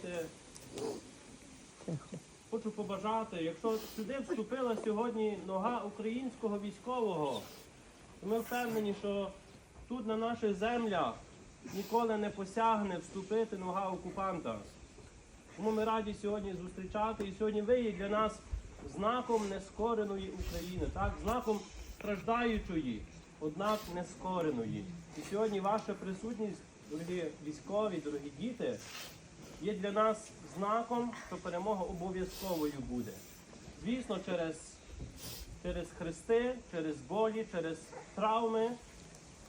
знаєте, хочу побажати, якщо сюди вступила сьогодні нога українського військового, то ми впевнені, що тут на наших землях ніколи не посягне вступити нога окупанта. Тому ми раді сьогодні зустрічати. І сьогодні ви є для нас знаком нескореної України, так? знаком страждаючої, однак нескореної. І сьогодні ваша присутність, дорогі військові, дорогі діти, є для нас знаком, що перемога обов'язковою буде. Звісно, через, через хрести, через болі, через травми,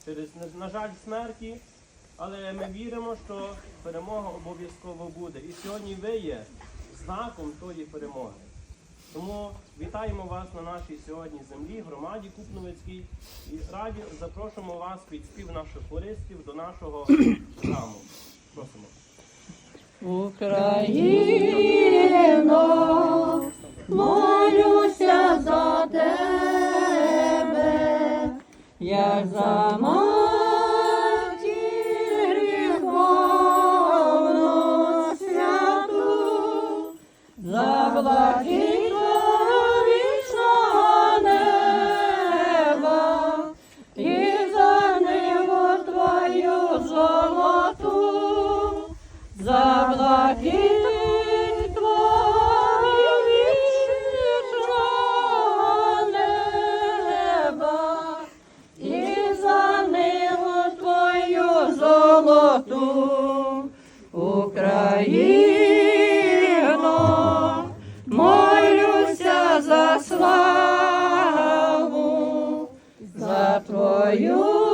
через, на- жаль, смерті. Але ми віримо, що перемога обов'язково буде. І сьогодні ви є знаком тої перемоги. Тому вітаємо вас на нашій сьогодні землі, громаді Купновицькій, і раді запрошуємо вас під спів наших хористів до нашого храму. Просимо. Україно, молюся за тебе, як за матір святу, за блакитно Україно, молюся за славу, за твою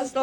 スト